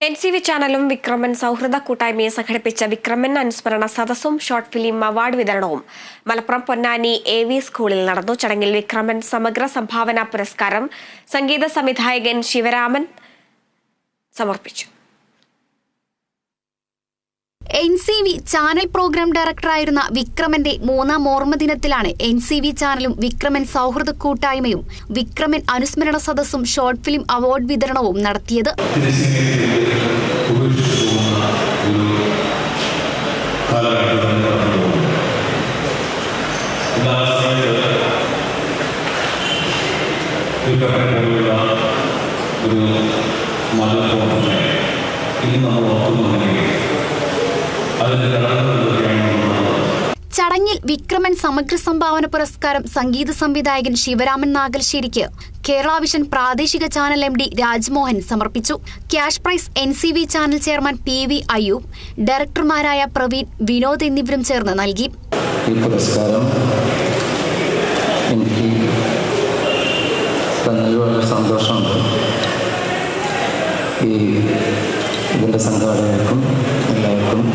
N C V ചാനലും വിക്രമൻ സൗഹൃദ കൂട്ടായ്മയും സംഘടിപ്പിച്ച വിക്രമൻ അനുസ്മരണ സദസ്സും ഷോർട്ട് ഫിലിം അവാർഡ് വിതരണവും. മലപ്പുറം പൊന്നാനി എ വി സ്കൂളിൽ നടന്നു. ചടങ്ങിൽ വിക്രമൻ സമഗ്ര സംഭാവന പുരസ്കാരം സംഗീത സംവിധായകൻ ശിവരാമൻ സമർപ്പിച്ചു. സി വി ചാനൽ പ്രോഗ്രാം ഡയറക്ടറായിരുന്ന വിക്രമന്റെ മൂന്നാം ഓർമ്മ ദിനത്തിലാണ് എൻ സി വി ചാനലും വിക്രമൻ സൗഹൃദ കൂട്ടായ്മയും വിക്രമൻ അനുസ്മരണ സദസ്സും ഷോർട്ട് ഫിലിം അവാർഡ് വിതരണവും നടത്തിയത്. ഇനി നമ്മൾ ഓർക്കുന്നുണ്ടെങ്കിൽ ചടങ്ങിൽ വിക്രമൻ സമഗ്ര സംഭാവന പുരസ്കാരം സംഗീത സംവിധായകൻ ശിവരാമൻ നാഗൽശ്ശേരിക്ക് കേരള വിഷൻ പ്രാദേശിക ചാനൽ എം ഡി രാജ്മോഹൻ സമർപ്പിച്ചു. Cash prize N C V channel chairman P V Ayyub ഡയറക്ടർമാരായ Praveen Vinod എന്നിവരും ചേർന്ന് നൽകി. ഈ പുരസ്കാരം എനിക്ക് തന്നതിൽ വളരെ സന്തോഷമുണ്ട്. ഈ ഇതിന്റെ സംഘാടകർക്കും എല്ലാവർക്കും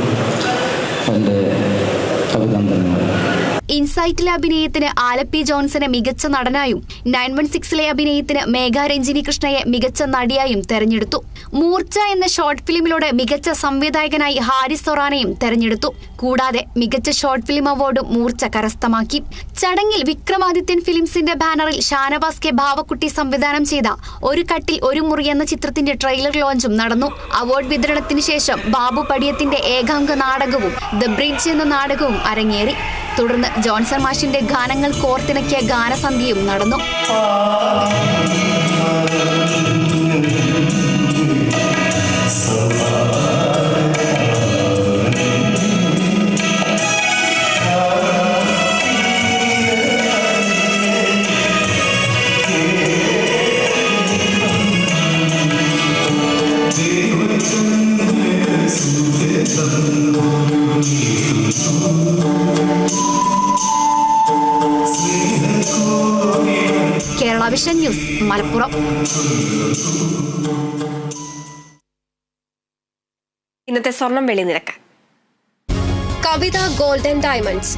എന്റെ അഭിനന്ദനങ്ങൾ. ഇൻസൈറ്റിലെ അഭിനയത്തിന് ആലപ്പി ജോൺസനെ മികച്ച നടനായും നയൻ വൺ സിക്സിലെ അഭിനയത്തിന് മേഘ രഞ്ജിനി കൃഷ്ണയെ മികച്ച നടിയായും തെരഞ്ഞെടുത്തു. മൂർച്ച എന്ന ഷോർട്ട് ഫിലിമിലൂടെ മികച്ച സംവിധായകനായി ഹാരിസ് സൊറാനയും തെരഞ്ഞെടുത്തു. കൂടാതെ മികച്ച ഷോർട്ട് ഫിലിം അവാർഡും മൂർച്ച കരസ്ഥമാക്കി. ചടങ്ങിൽ വിക്രമാദിത്യൻ ഫിലിംസിന്റെ ബാനറിൽ ഷാനവാസ് കെ ഭാവക്കുട്ടി സംവിധാനം ചെയ്ത ഒരു കട്ടിൽ ഒരു മുറി എന്ന ചിത്രത്തിന്റെ ട്രെയിലർ ലോഞ്ചും നടന്നു. അവാർഡ് വിതരണത്തിന് ശേഷം ബാബു പടിയത്തിന്റെ ഏകാംഗ നാടകവും ദ ബ്രിഡ്ജ് എന്ന നാടകവും അരങ്ങേറി. തുടർന്ന് ജോൺസൺ മാഷിന്റെ ഗാനങ്ങൾ കോർത്തിണക്കിയ ഗാനസന്ധ്യയും നടന്നു. Kerala vision news Malappuram. ഇന്നത്തെ സ്വർണം വെളി നിരക്ക് കവിത ഗോൾഡൻ ഡയമണ്ട്സ്.